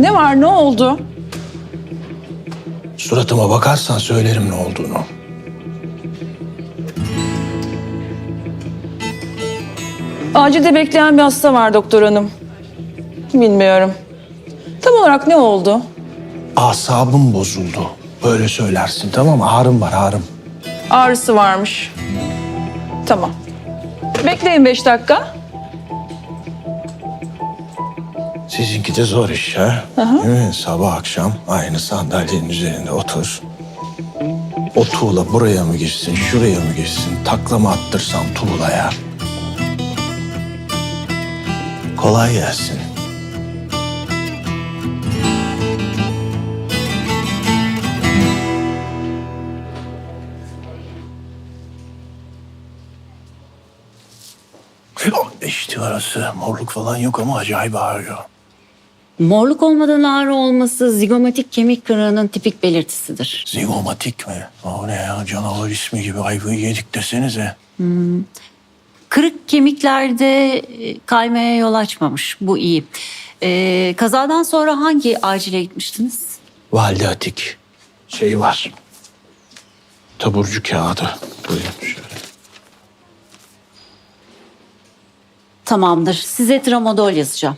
Ne var ne oldu? Suratıma bakarsan söylerim ne olduğunu. Acilde bekleyen bir hasta var doktor hanım. Bilmiyorum. Tam olarak ne oldu? Asabım bozuldu. Böyle söylersin tamam mı? Ağrım var ağrım. Ağrısı varmış. Tamam. Bekleyin beş dakika. Sizinki de zor iş ha. Değil mi? Sabah akşam aynı sandalyenin üzerinde otur. O tuğla buraya mı girsin, şuraya mı girsin? Taklama attırsam tuğlaya. Kolay gelsin. İşte orası. Morluk falan yok ama acayip ağrıyor. Morluk olmadan ağrı olması zigomatik kemik kırığının tipik belirtisidir. Zigomatik mi? O ne ya? Canavar ismi gibi ayvayı yedik desenize. Kırık kemiklerde e, kaymaya yol açmamış. Bu iyi. Ee, kazadan sonra hangi acile gitmiştiniz? Valide Atik. Şey var. Taburcu kağıdı. Buyurun şöyle. Tamamdır. Size tramadol yazacağım.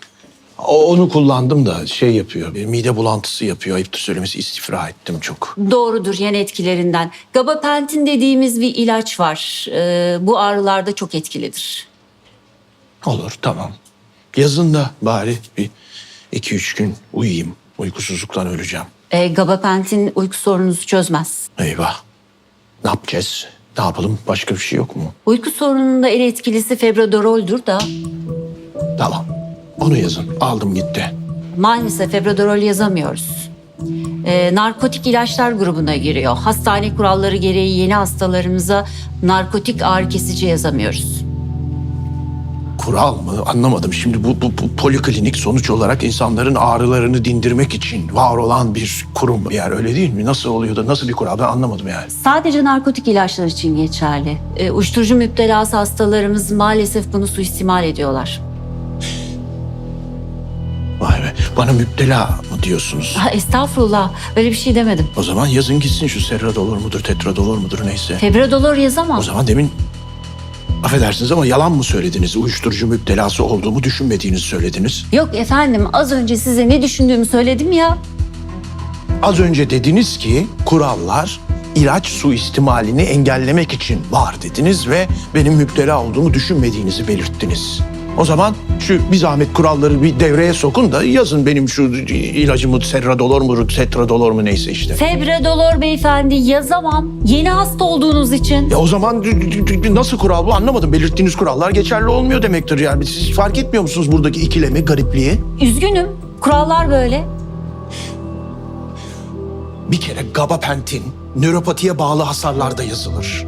Onu kullandım da şey yapıyor. Mide bulantısı yapıyor. Ayıptır söylemesi istifra ettim çok. Doğrudur yan etkilerinden. Gabapentin dediğimiz bir ilaç var. Ee, bu ağrılarda çok etkilidir. Olur tamam. Yazın da bari bir iki üç gün uyuyayım. Uykusuzluktan öleceğim. Ee, gabapentin uyku sorununuzu çözmez. Eyvah. Ne yapacağız? Ne yapalım? Başka bir şey yok mu? Uyku sorununda en etkilisi febrodoroldür da Tamam. Onu yazın. Aldım gitti. Maalesef febrodorol yazamıyoruz. Ee, narkotik ilaçlar grubuna giriyor. Hastane kuralları gereği yeni hastalarımıza narkotik ağrı kesici yazamıyoruz. Kural mı? Anlamadım. Şimdi bu, bu, bu poliklinik sonuç olarak insanların ağrılarını dindirmek için var olan bir kurum. Bir yer öyle değil mi? Nasıl oluyor da nasıl bir kural? Ben anlamadım yani. Sadece narkotik ilaçlar için geçerli. Ee, uyuşturucu müptelası hastalarımız maalesef bunu suistimal ediyorlar. Bana müptela mı diyorsunuz? Ha, estağfurullah öyle bir şey demedim. O zaman yazın gitsin şu serradolor mudur, tetradolor mudur neyse. Febrodolor yazamam. O zaman demin affedersiniz ama yalan mı söylediniz? Uyuşturucu müptelası olduğumu düşünmediğinizi söylediniz. Yok efendim az önce size ne düşündüğümü söyledim ya. Az önce dediniz ki kurallar ilaç suistimalini engellemek için var dediniz ve benim müptela olduğumu düşünmediğinizi belirttiniz. O zaman şu bir zahmet kuralları bir devreye sokun da yazın benim şu ilacımı serradolor mu, tetradolor mu neyse işte. Febrodolor beyefendi yazamam. Yeni hasta olduğunuz için. Ya o zaman nasıl kural bu anlamadım. Belirttiğiniz kurallar geçerli olmuyor demektir yani. Siz fark etmiyor musunuz buradaki ikilemi, garipliği? Üzgünüm. Kurallar böyle. Bir kere gabapentin nöropatiye bağlı hasarlarda yazılır.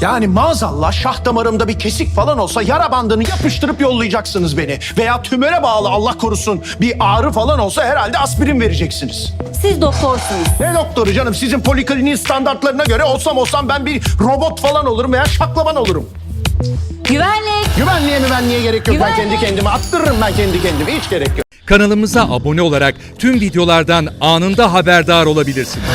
Yani maazallah şah damarımda bir kesik falan olsa yara bandını yapıştırıp yollayacaksınız beni. Veya tümöre bağlı Allah korusun bir ağrı falan olsa herhalde aspirin vereceksiniz. Siz doktorsunuz. Ne doktoru canım sizin polikliniğin standartlarına göre olsam olsam ben bir robot falan olurum veya şaklaban olurum. Güvenlik. Güvenliğe müvenliğe gerek yok. Ben Güvenlik. kendi kendime attırırım ben kendi kendime hiç gerek yok. Kanalımıza abone olarak tüm videolardan anında haberdar olabilirsiniz.